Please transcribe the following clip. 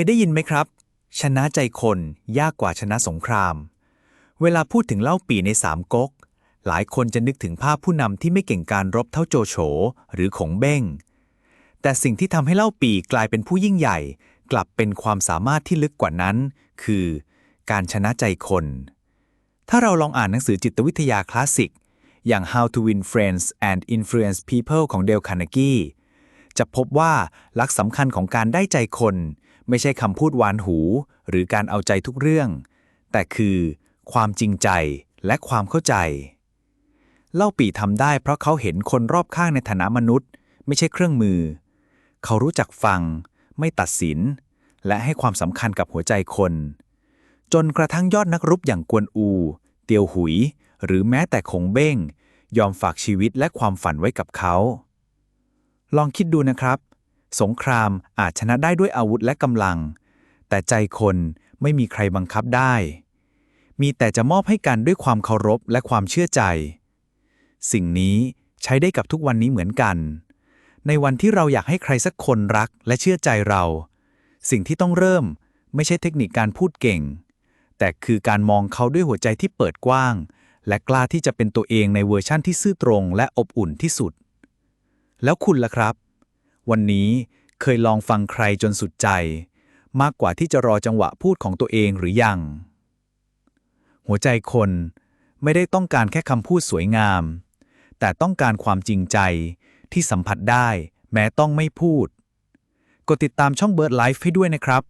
ยได้ยินไหมครับ ชนะใจคนยากกว่าชนะสงคราม เวลาพูดถึงเล่าปีในสามก๊ก หลายคนจะนึกถึงภาพผู้นำที่ไม่เก่งการรบเท่าโจโฉหรือขงเบ้ง แต่สิ่งที่ทำให้เล่าปีกลายเป็นผู้ยิ่งใหญ่ กลับเป็นความสามารถที่ลึกกว่านั้น คือ การชนะใจคน ถ้าเราลองอ่านหนังสือจิตวิทยาคลาสสิก อย่าง How to Win Friends and Influence People ของเดลคาร์เนกีจะพบว่าหลักสำคัญของการได้ใจคน ไม่ใช่คำพูดหวานหู หรือการเอาใจทุกเรื่อง แต่คือความจริงใจและความเข้าใจ เล่าปีทำได้เพราะเขาเห็นคนรอบข้างในฐานะมนุษย์ ไม่ใช่เครื่องมือ เขารู้จักฟัง ไม่ตัดสิน และให้ความสำคัญกับหัวใจคน จนกระทั่งยอดนักรบอย่างกวนอู เตียวหุย หรือแม้แต่คงเบ้ง ยอมฝากชีวิตและความฝันไว้กับเขา ลองคิดดูนะครับ สงครามอาจชนะได้ด้วยอาวุธและกำลัง แต่ใจคนไม่มีใครบังคับได้ มีแต่จะมอบให้กันด้วยความเคารพและความเชื่อใจ สิ่งนี้ใช้ได้กับทุกวันนี้เหมือนกัน ในวันที่เราอยากให้ใครสักคนรักและเชื่อใจเรา สิ่งที่ต้องเริ่มไม่ใช่เทคนิคการพูดเก่ง แต่คือการมองเขาด้วยหัวใจที่เปิดกว้าง และกล้าที่จะเป็นตัวเองในเวอร์ชั่นที่ซื่อตรงและอบอุ่นที่สุด แล้วคุณล่ะครับ วันนี้เคยลองฟังใครจนสุดใจ มากกว่าที่จะรอจังหวะพูดของตัวเองหรือยัง หัวใจคนไม่ได้ต้องการแค่คำพูดสวยงาม แต่ต้องการความจริงใจที่สัมผัสได้แม้ต้องไม่พูด กดติดตามช่องเบิร์ดไลฟ์ให้ด้วยนะครับ